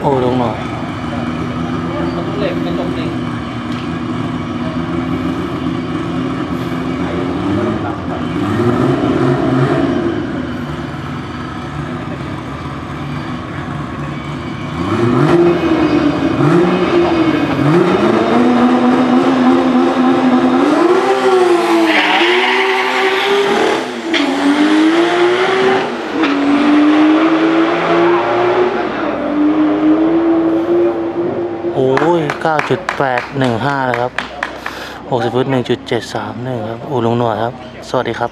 哦，懂了 ก้าจุดแปดหนึ่งห้านะครับหกสิบฟุตหนึ่งจุดเจ็ดสามหนึ่งครับอูลุงหนวดครับ สวัสดีครับ